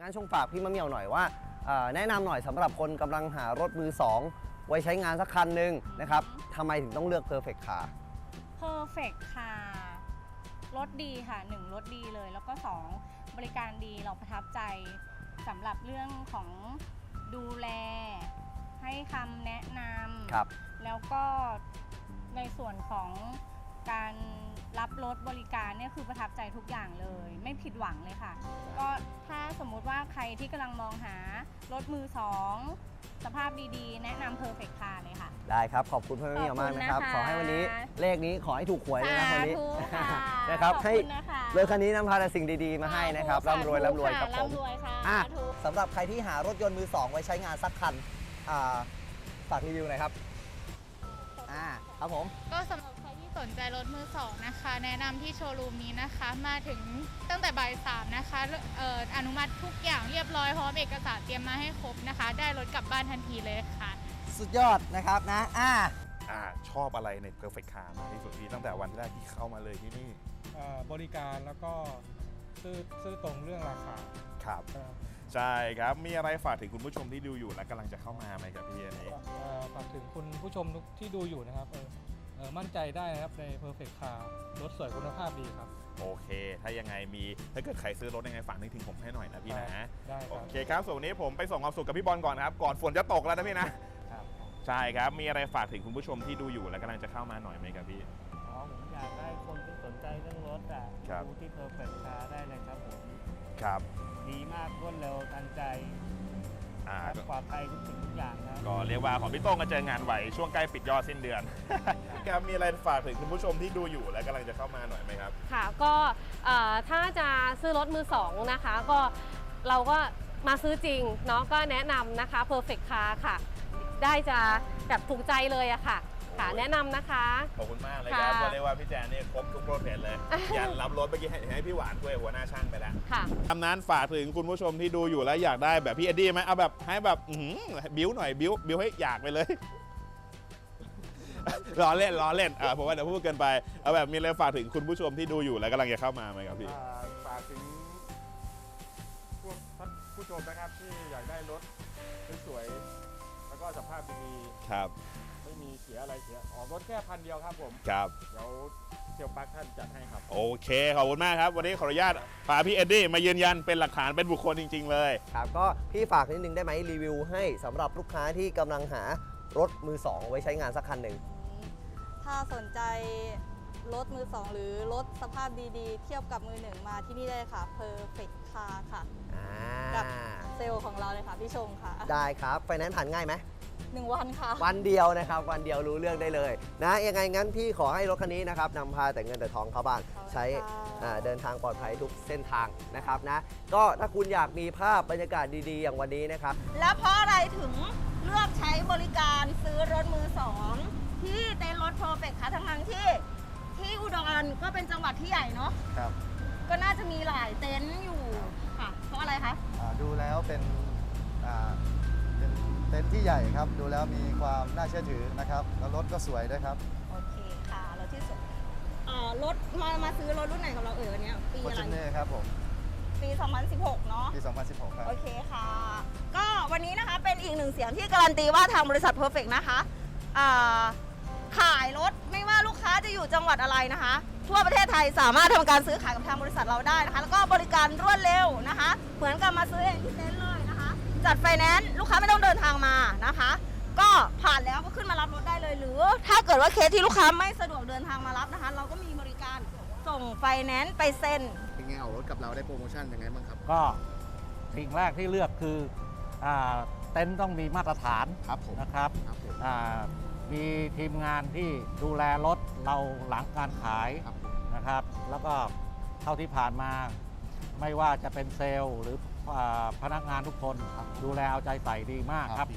งั้นชงฝากพี่มะเหมียวหน่อยว่าเอ่อแนะนำหน่อยสำหรับคนกำลังหารถมือ 2 ไว้ใช้งานสักคันหนึ่งนะครับทำไมถึงต้องเลือก Perfect Car Perfect ค่ะรถดีค่ะ 1 รถดีเลย แล้วก็ 2 บริการดีเราประทับใจสำหรับเรื่องของดูแล ให้คำแนะนครับำแล้วก็ในส่วนของ การรับรถบริการเนี่ยคือประทับใจทุกอย่างเลย ไม่ผิดหวังเลยค่ะ ก็ถ้าสมมุติว่าใครที่กำลังมองหารถมือสองสภาพดีๆ แนะนำ Perfect Car เลยค่ะ ได้ครับ ขอบคุณพี่มะเหมียวมากนะครับขอบคุณนะคะขอให้วันนี้เลขนี้ขอให้ถูกหวยเลยนะวันนี้สาธุค่ะนะครับขอบให้คุณนะคะรถคันนี้นำพาแต่สิ่งดีๆ มาให้นะครับสาธุร่ำรวยร่ำรวยครับะผมร่ำรวยค่ะอะสาธุสำหรับใครที่หารถยนต์มือ2ไว้ใช้งานสักคันอ่าฝากรีวิวหน่อยครับอ่าครับผมก็สำหรับใครที่ สนใจรถมือสองนะคะ แนะนำที่โชว์รูมนี้นะคะ มาถึงตั้งแต่บ่ายสามนะคะเอ่ออนุมัติทุกอย่างเรียบร้อยพร้อมเอกสารเตรียมมาให้ครบนะคะ ได้รถกลับบ้านทันทีเลยค่ะ สุดยอดนะครับนะ อ่า อ่าชอบอะไรใน Perfect Car มากที่สุดพี่ตั้งแต่วันแรกที่เข้ามาเลยที่นี่เอ่อบริการแล้วก็ซื่อซื่อตรงเรื่องราคาครับเอ่อใช่ครับ มีอะไรฝากถึงคุณผู้ชมที่ดูอยู่และกำลังจะเข้ามาไหมครับพี่อันนี้ เอ่อฝากถึงคุณผู้ชมทุกที่ดูอยู่นะครับเออเอ่อ มั่นใจได้นะครับใน Perfect Car รถสวยคุณภาพดีครับ โอเค ถ้ายังไงมี ถ้าเกิดใครซื้อรถยังไงฝากนึกถึงผมให้หน่อยนะพี่นะได้คโอรับเคครับส่วนวันนี้ผมไปส่งความสุขกับพี่บอลก่อนนะครับ ก่อนฝนจะตกแล้วนะพี่นะครับใช่ครับ มีอะไรฝากถึงคุณผู้ชมที่ดูอยู่และกำลังจะเข้ามาหน่อยไหมครับพี่อ๋อผมอยากได้คนที่สนใจเรื่องรถอะครับดูที่เพอร์เฟคคาได้เลยครับผมครับดีมากรวดเร็วทันใจอ่าครับปลอดภัยทุกสิ่งทุกอย่างครับก็เรียกว่าของพี่โต้งก็เจองานไหวช่วงใกล้ปิดยอดสิ้นเดือน ครับ มีอะไรฝากถึงคุณผู้ชมที่ดูอยู่และกำลังจะเข้ามาหน่อยไหมครับ ค่ะก็เอ่อถ้าจะซื้อรถมือสองนะคะ ก็เราก็มาซื้อจริงเนาะก็แนะนำนะคะ Perfect Car ค่ะ ได้จะแบบถูกใจเลยอะค่ะ ค่ะแนะนำนะคะ ขอบคุณมากเลยครับค่ะก็เรียกว่าพี่แจนนี่ครบทุกโปรเซสเลยยันรับรถเมื่อกี้ให้ให้พี่หวานช่วยหัวหน้าช่างไปแล้วค่ะทำนั้นฝากถึงคุณผู้ชมที่ดูอยู่แล้วอยากได้แบบพี่เอ็ดดี้ไหมเอาแบบให้แบบอื้อหือบิ้วหน่อยบิ้วบิ้วให้อยากไปเลย ล้อเล่นล้อเล่นอ่าผมว่าเดี๋ยวพูดเกินไปเอาแบบมีอะไรฝากถึงคุณผู้ชมที่ดูอยู่แล้วกำลังจะเข้ามาไหมครับพี่ อ่าฝากถึงพวกท่านผู้ชมนะครับที่อยากได้รถสวยๆแล้วก็สภาพดีครับๆไม่มีเสียอะไรเสียออกรถแค่พันเดียวครับผมครับ เดี๋ยวเที่ยวปักท่านจัดให้ครับ โอเค ขอบคุณมากครับ วันนี้ขออนุญาตพาพี่เอ็ดดี้มายืนยันเป็นหลักฐานเป็นบุคคลจริง ๆ เลย ครับก็พี่ฝากนิดนึงได้ไหมรีวิวให้สำหรับลูกค้าที่กำลังหารถมือ2ไว้ใช้งานสักคันหนึ่ง ถ้าสนใจรถมือสองหรือรถสภาพดีๆ เทียบกับมือหนึ่งมาที่นี่ได้ค่ะ Perfect Car ค่ะ อ่ากับเซลล์ของเราเลยค่ะ พี่ชงค่ะได้ครับไฟแนนซ์ผ่านง่ายไหม หนึ่งวันค่ะ วันเดียวนะครับ วันเดียวรู้เรื่องได้เลยนะยังไงงั้นพี่ขอให้รถคันนี้นะครับนำพาแต่เงินแต่ทองเข้าบ้านขอบคุณใช้ค่ะอ่าเดินทางปลอดภัยทุกเส้นทางนะครับนะก็ถ้าคุณอยากมีภาพบรรยากาศดีๆ อย่างวันนี้นะครับ แล้วเพราะอะไรถึงเลือกใช้บริการซื้อรถมือสอง ที่เต้นรถเพอร์เฟกค่ะทั้งทั้งๆที่ที่อุดรก็เป็นจังหวัดที่ใหญ่เนาะครับก็น่าจะมีหลายเต็นท์อยู่ค่ะ เพราะอะไรคะ อ่าดูแล้วเป็นอ่าเป็นเต็นท์ที่ใหญ่ครับ ดูแล้วมีความน่าเชื่อถือนะครับ แล้วรถก็สวยด้วยครับโอเคค่ะแล้วที่สุดอ่ารถมามาซื้อรถรุ่นไหนของเราเอ่ยวันเนี้ยปี f o r อะไร t u n e r ครับผมปี 2016 เนาะ ปี 2016 ครับ โอเคค่ะ ก็วันนี้นะคะเป็นอีกหนึ่งเสียงที่การันตีว่าทางบริษัท Perfect นะคะอ่า ขายรถไม่ว่าลูกค้าจะอยู่จังหวัดอะไรนะคะ ทั่วประเทศไทยสามารถทำการซื้อขายกับทางบริษัทเราได้นะคะ แล้วก็บริการรวดเร็วนะคะ เหมือนกับมาซื้อเองที่เต็นท์เลยนะคะ จัดไฟแนนซ์ลูกค้าไม่ต้องเดินทางมานะคะ ก็ผ่านแล้วก็ขึ้นมารับรถได้เลย หรือ ถ้าเกิดว่าเคสที่ลูกค้าไม่สะดวกเดินทางมารับนะคะ เราก็มีบริการส่งไฟแนนซ์ไปเซ็นเป็นไงเอารถกับเราได้โปรโมชั่นยังไงบ้างครับก็สิ่งแรกที่เลือกคืออาเต็นท์ต้องมีมาตรฐานครับผมนะครับครับผ มอ่ามีทีมงานที่ดูแลรถเราหลังการขายครับผมนะครับ แล้วก็เท่าที่ผ่านมา ไม่ว่าจะเป็นเซลล์หรืออาพนักงานทุกคน ดูแลเอาใจใส่ดีมากครับ